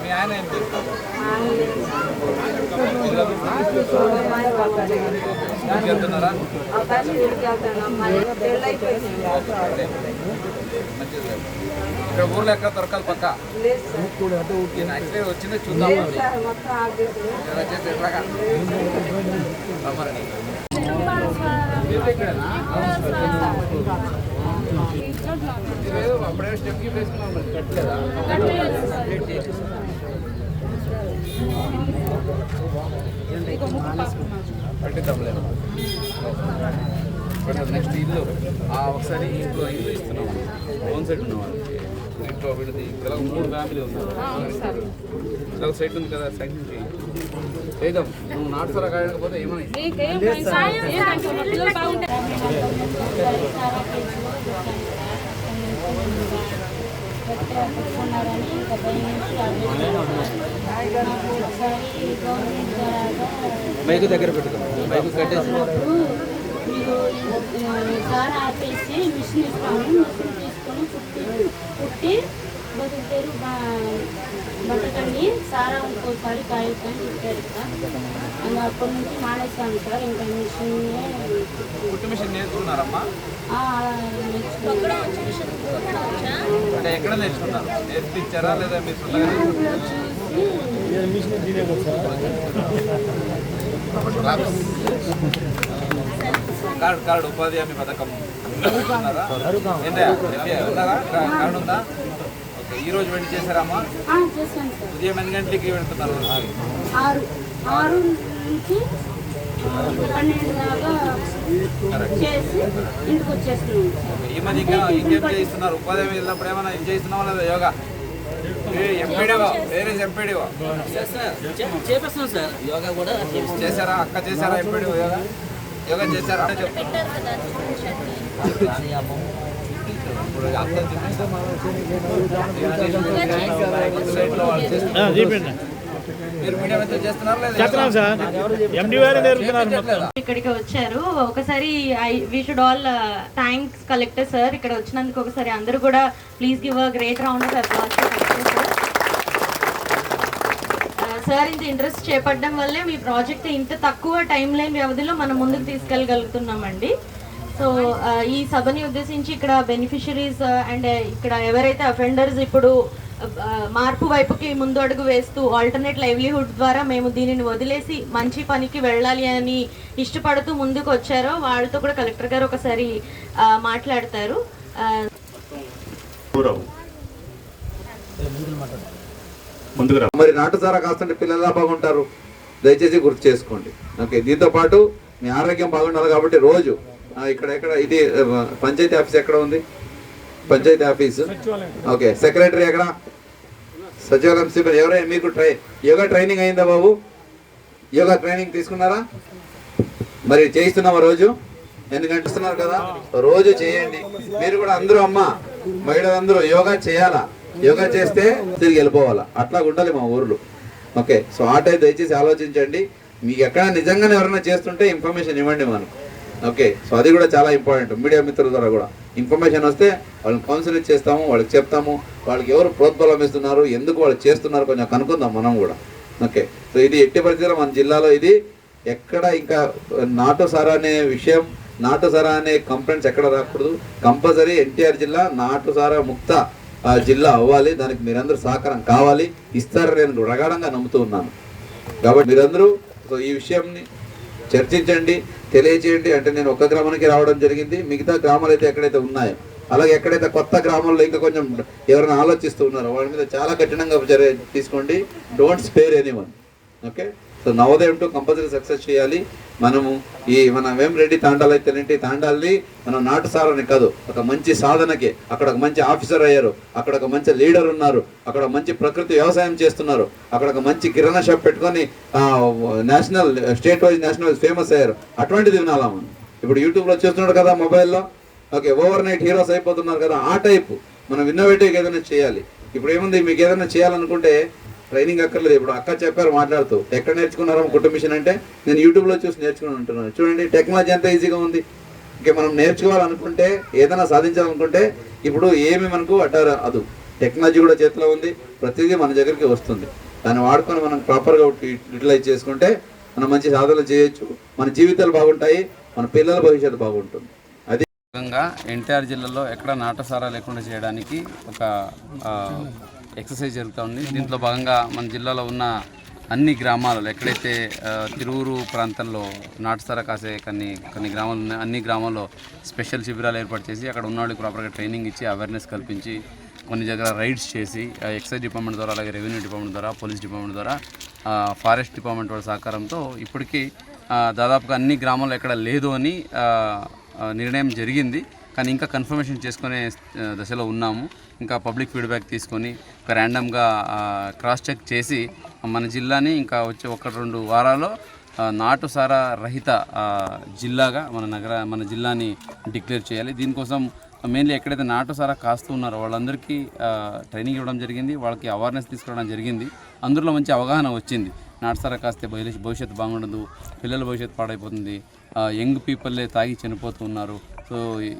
మీ ఆయన ఏం చేస్తారు వెళ్తున్నారా మంచిది ఇక్కడ ఊర్లో ఎక్కడ దొరకాలి పక్క వచ్చిందే చూద్దాం అప్పుడే స్టెప్కి వేసుకున్నాం మరి కట్టలేదా పట్టిద్దాంలేదు నెక్స్ట్ ఇల్లు ఒకసారి ఇంట్లో ఇల్లు ఇస్తున్నాం. ఓన్ సైడ్ ఉన్న వాళ్ళకి ఇంట్లో వీళ్ళది ఇలా మూడు ఫ్యామిలీ ఉన్నారు. ఇలా సైడ్ ఉంది కదా సైడ్ నుంచి. చేద్దాం నువ్వు నాటుసరా కాయకపోతే ఏమని మైకు దగ్గర పెట్టుకోండి మైకు కట్టేసి మీరు సార్ ఆపేసి మిషన్ ఇస్తాము మిషన్ తీసుకొని కుట్టి కుట్టి బతకండి సారా ఇంకోసారి కాయొద్దని చెప్పారు సార్ ఇంకా అప్పటి నుంచి మానేస్తాను సార్ ఇంకా మిషన్ నేర్చుకున్నారమ్మా? అంటే ఎక్కడ నేర్చుకున్నారు? నేర్పించారా లేదా మీరు కార్డు కార్డు ఉపాధి హామీ పథకం. ఉన్నారా? ఉన్నారా? కా- కార్డు ఉందా ఈ రోజు వెంట చేశారమ్మా? ఉదయం ఎన్ని గంటలకి వెళ్తున్నారు ఆరు. ఆరు. నుంచి పన్నెండు దాకా చేసి ఇంటికి వచ్చేస్తున్నాం. సార్ ఈ మధ్య ఇంకా ఇంకేం చేయిస్తున్నారు? ఉపాధి వెళ్ళినప్పుడు ఏమైనా ఏం చేస్తున్నావా లేదా యోగా? చేపిస్తున్నాం సార్. కూడా చేశారా? అక్క చేశారా ఎంపీడీవో యోగా? యోగా చేశారా? సార్ ఇక్కడికి వచ్చారు ఒకసారి I we should all thanks collector sir ఇక్కడ వచ్చినందుకు ఒకసారి అందరూ కూడా please give a great round of applause sir ఇంత ఇంట్రెస్ట్ చేపట్టడం వల్లే మీ ప్రాజెక్ట్ ఇంత తక్కువ టైం లైన్ వ్యవధిలో మనం ముందుకు తీసుకెళ్ళగలుగుతున్నామండి సో ఈ సభని ఉద్దేశించి ఇక్కడ బెనిఫిషరీస్ అండ్ ఇక్కడ ఎవరైతే అఫెండర్స్ ఇప్పుడు మార్పు వైపుకి ముందు అడుగు వేస్తూ ఆల్టర్నేట్ లైవ్లీహుడ్ ద్వారా మేము దీనిని వదిలేసి మంచి పనికి వెళ్ళాలి అని ఇష్టపడుతూ ముందుకు వచ్చారో వాళ్ళతో కూడా కలెక్టర్ గారు ఒకసారి మాట్లాడతారు. మరి నాటుసారా కాస్తుంటే పిల్లలు ఎలా బాగుంటారు? దయచేసి గుర్తు చేసుకోండి. ఓకే దీంతో పాటు మీ ఆరోగ్యం బాగుండాలి కాబట్టి రోజు ఇక్కడ ఎక్కడ ఇది పంచాయతీ ఆఫీస్ ఎక్కడ ఉంది? పంచాయతీ ఆఫీస్? ఓకే సెక్రటరీ ఎక్కడ? సచివాలయం సిబ్బంది. ఎవరైనా మీకు ట్రై యోగా ట్రైనింగ్ అయిందా బాబు? యోగా ట్రైనింగ్ తీసుకున్నారా? మరి చేయిస్తున్నావా రోజు? ఎందుకంటే ఇస్తున్నారు కదా? రోజు చేయండి. మీరు కూడా అందరూ అమ్మ మహిళలందరూ యోగా చేయాలా? యోగా చేస్తే తిరిగి వెళ్ళిపోవాలా? అట్లా ఉండాలి మా ఊర్లో. ఓకే సో ఆ టైం దయచేసి ఆలోచించండి. మీకు ఎక్కడ నిజంగానే ఎవరైనా చేస్తుంటే ఇన్ఫర్మేషన్ ఇవ్వండి మనకు ఓకే సో అది కూడా చాలా ఇంపార్టెంట్. మీడియా మిత్రుల ద్వారా కూడా. ఇన్ఫర్మేషన్ వస్తే వాళ్ళని కౌన్సిలింగ్ చేస్తాము వాళ్ళకి చెప్తాము వాళ్ళకి ఎవరు ప్రోత్బలం ఇస్తున్నారు ఎందుకు వాళ్ళు చేస్తున్నారు కొంచెం కనుక్కుందాం మనం కూడా. ఓకే సో ఇది ఎట్టి పరిస్థితుల్లో మన జిల్లాలో ఇది ఎక్కడ ఇంకా నాటు సారా అనే విషయం నాటు సారా అనే కంప్లైంట్స్ ఎక్కడ రాకూడదు. కంపల్సరీ ఎన్టీఆర్ జిల్లా నాటు సారా ముక్త ఆ, జిల్లా అవ్వాలి. దానికి మీరందరూ సహకారం కావాలి. ఇస్తారని నేను ప్రగాఢంగా నమ్ముతూ ఉన్నాను. కాబట్టి మీరందరూ సో ఈ విషయంని చర్చించండి తెలియచేయండి అంటే నేను ఒక గ్రామానికి రావడం జరిగింది. మిగతా గ్రామాలు అయితే ఎక్కడైతే ఉన్నాయో అలాగే ఎక్కడైతే కొత్త గ్రామాల్లో ఇంకా కొంచెం ఎవరైనా ఆలోచిస్తూ ఉన్నారో వాళ్ళ మీద చాలా కఠినంగా చర్య తీసుకోండి. Don't spare anyone okay? So Navodayam two compulsory success చేయాలి. మనము ఈ మన వేమిరెడ్డి తాండాలు అయితేనేంటి తాండాల్ని మనం నాటు సారని కాదు ఒక మంచి సాధనకి. అక్కడ ఒక మంచి ఆఫీసర్ అయ్యారు. అక్కడ ఒక మంచి లీడర్ ఉన్నారు. అక్కడ మంచి ప్రకృతి వ్యవసాయం చేస్తున్నారు. అక్కడ ఒక మంచి కిరాణా షాప్ పెట్టుకొని national state wise national wise famous అయ్యారు. అటువంటిది వినాలా మనం. ఇప్పుడు యూట్యూబ్లో చూస్తున్నాడు కదా మొబైల్లో. ఓకే ఓవర్ నైట్ హీరోస్ అయిపోతున్నారు కదా ఆ టైప్. మనం ఇన్నోవేటివ్ ఏదైనా చేయాలి. ఇప్పుడు ఏముంది? మీకు ఏదైనా చేయాలనుకుంటే ట్రైనింగ్ అక్కర్లేదు. ఇప్పుడు అక్క చెప్పారు మాట్లాడుతూ ఎక్కడ నేర్చుకున్నారో కుటుంబ మిషన్ అంటే? నేను యూట్యూబ్లో చూసి నేర్చుకుని ఉంటున్నాను చూడండి టెక్నాలజీ ఎంత ఈజీగా ఉంది. ఇంకా మనం నేర్చుకోవాలనుకుంటే ఏదైనా సాధించాలనుకుంటే ఇప్పుడు ఏమి మనకు అట్టారు అదు. టెక్నాలజీ కూడా చేతిలో ఉంది. ప్రతిదీ మన దగ్గరికి వస్తుంది. దాన్ని వాడుకొని మనం ప్రాపర్గా యూటిలైజ్ చేసుకుంటే మనం మంచి సాధనలు చేయొచ్చు. మన జీవితాలు బాగుంటాయి. మన పిల్లల భవిష్యత్తు బాగుంటుంది. అది విధంగా ఎన్టీఆర్ జిల్లాలో ఎక్కడ నాటసారా లేకుండా చేయడానికి ఒక ఎక్సర్సైజ్ జరుగుతూ ఉంది. దీంట్లో భాగంగా మన జిల్లాలో ఉన్న అన్ని గ్రామాలలో ఎక్కడైతే తిరువురు ప్రాంతంలో నాటసారా కాసే కొన్ని కొన్ని గ్రామాలు ఉన్నాయి అన్ని గ్రామాల్లో స్పెషల్ శిబిరాలు ఏర్పాటు చేసి అక్కడ ఉన్న వాళ్ళకి ప్రాపర్గా ట్రైనింగ్ ఇచ్చి అవేర్నెస్ కల్పించి కొన్ని దగ్గర రైడ్స్ చేసి ఎక్సైజ్ డిపార్ట్మెంట్ ద్వారా అలాగే రెవెన్యూ డిపార్ట్మెంట్ ద్వారా పోలీస్ డిపార్ట్మెంట్ ద్వారా ఫారెస్ట్ డిపార్ట్మెంట్ వాళ్ళ సహకారంతో ఇప్పటికీ దాదాపుగా అన్ని గ్రామాల్లో ఎక్కడ లేదు అని నిర్ణయం జరిగింది. కానీ ఇంకా కన్ఫర్మేషన్ చేసుకునే దశలో ఉన్నాము. ఇంకా పబ్లిక్ ఫీడ్బ్యాక్ తీసుకొని ఒక ర్యాండమ్గా క్రాస్ చెక్ చేసి మన జిల్లాని ఇంకా వచ్చే ఒక రెండు వారాల్లో నాటు సారా రహిత జిల్లాగా మన నగర మన జిల్లాని డిక్లేర్ చేయాలి. దీనికోసం మెయిన్లీ ఎక్కడైతే నాటుసారా కాస్తూ ఉన్నారో వాళ్ళందరికీ ట్రైనింగ్ ఇవ్వడం జరిగింది. వాళ్ళకి అవేర్నెస్ తీసుకురావడం జరిగింది. అందులో మంచి అవగాహన వచ్చింది. నాటు సారా కాస్తే భవిష్యత్ భవిష్యత్తు బాగుండదు పిల్లల భవిష్యత్తు పాడైపోతుంది యంగ్ పీపుల్లే తాగి చనిపోతున్నారు సో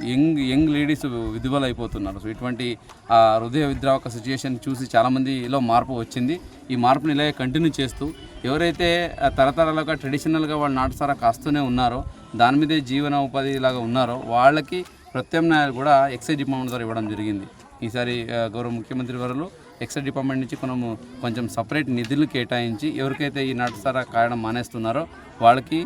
యంగ్ యంగ్ లేడీస్ విధువలు అయిపోతున్నారు సో ఇటువంటి ఆ, హృదయ విద్రావక సిచ్యుయేషన్ చూసి చాలామందిలో మార్పు వచ్చింది. ఈ మార్పుని ఇలాగే కంటిన్యూ చేస్తూ ఎవరైతే తరతరాలుగా ట్రెడిషనల్గా వాళ్ళు నాటుసారా కాస్తూనే ఉన్నారో దాని మీదే జీవన ఉపాధి లాగా ఉన్నారో వాళ్ళకి ప్రత్యామ్నాయాలు కూడా ఎక్సైజ్ డిపార్ట్మెంట్ ద్వారా ఇవ్వడం జరిగింది. ఈసారి గౌరవ ముఖ్యమంత్రి వారు ఎక్సైజ్ డిపార్ట్మెంట్ నుంచి మనము కొంచెం సపరేట్ నిధులు కేటాయించి ఎవరికైతే ఈ నాటుసారా కాయడం మానేస్తున్నారో వాళ్ళకి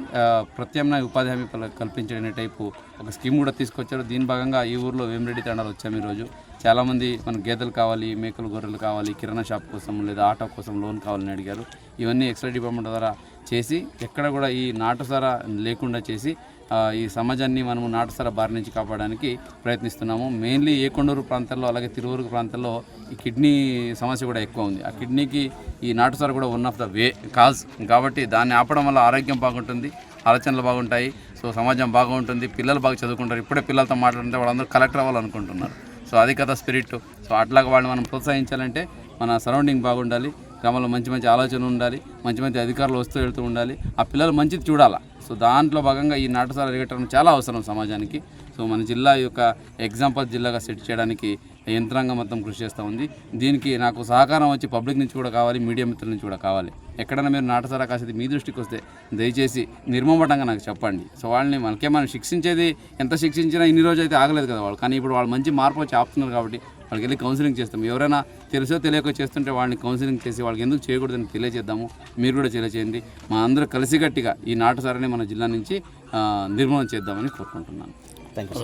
ప్రత్యామ్నాయ ఉపాధి హామీ కల్పించడం టైపు ఒక స్కీమ్ కూడా తీసుకొచ్చారు. దీని భాగంగా ఈ ఊర్లో వేమిరెడ్డి తండాలు వచ్చాము ఈరోజు. చాలామంది మన గేదెలు కావాలి మేకలు గొర్రెలు కావాలి కిరాణా షాప్ కోసం లేదా ఆటో కోసం లోన్ కావాలని అడిగారు. ఇవన్నీ ఎక్సైజ్ డిపార్ట్మెంట్ ద్వారా చేసి ఎక్కడ కూడా ఈ నాటుసారా లేకుండా చేసి ఈ సమాజాన్ని మనము నాటసర బారి నుంచి కాపాడడానికి ప్రయత్నిస్తున్నాము. మెయిన్లీ ఏకొండూరు ప్రాంతాల్లో అలాగే తిరువురు ప్రాంతాల్లో ఈ కిడ్నీ సమస్య కూడా ఎక్కువ ఉంది. ఆ కిడ్నీకి ఈ నాటుసారా కూడా one of the way cause కాబట్టి దాన్ని ఆపడం వల్ల ఆరోగ్యం బాగుంటుంది ఆలోచనలు బాగుంటాయి. సో సమాజం బాగుంటుంది పిల్లలు బాగా చదువుకుంటారు. ఇప్పుడే పిల్లలతో మాట్లాడితే వాళ్ళందరూ కలెక్టర్ అవ్వాలనుకుంటున్నారు. సో అది కదా స్పిరిట్ సో అట్లాగా వాళ్ళని మనం ప్రోత్సహించాలంటే మన సరౌండింగ్ బాగుండాలి గ్రామంలో మంచి మంచి ఆలోచన ఉండాలి మంచి మంచి అధికారులు వస్తూ వెళ్తూ ఉండాలి. ఆ పిల్లలు మంచిది చూడాలా? సో దాంట్లో భాగంగా ఈ నాటసాల రిగటం చాలా అవసరం సమాజానికి. సో మన జిల్లా యొక్క ఎగ్జాంపుల్ జిల్లాగా సెట్ చేయడానికి యంత్రాంగం మొత్తం కృషి చేస్తూ ఉంది. దీనికి నాకు సహకారం వచ్చి పబ్లిక్ నుంచి కూడా కావాలి మీడియా మిత్రుల నుంచి కూడా కావాలి. ఎక్కడైనా మీరు నాటసారా కాసేది మీ దృష్టికి వస్తే దయచేసి నిర్మమటంగా నాకు చెప్పండి. సో వాళ్ళని మనకే మనం శిక్షించేది ఎంత శిక్షించినా ఇన్ని రోజు అయితే ఆగలేదు కదా వాళ్ళు. కానీ ఇప్పుడు వాళ్ళు మంచి మార్పు వచ్చి ఆపుతున్నారు కాబట్టి వాళ్ళకి వెళ్ళి కౌన్సిలింగ్ చేస్తాం. ఎవరైనా తెలుసో తెలియక చేస్తుంటే వాళ్ళని కౌన్సిలింగ్ చేసి వాళ్ళకి ఎందుకు చేయకూడదని తెలియజేద్దాము మీరు కూడా తెలియజేయండి మా అందరూ కలిసికట్టిగా ఈ నాటసారని మన జిల్లా నుంచి నిర్మూలన చేద్దామని కోరుకుంటున్నాను. Thank you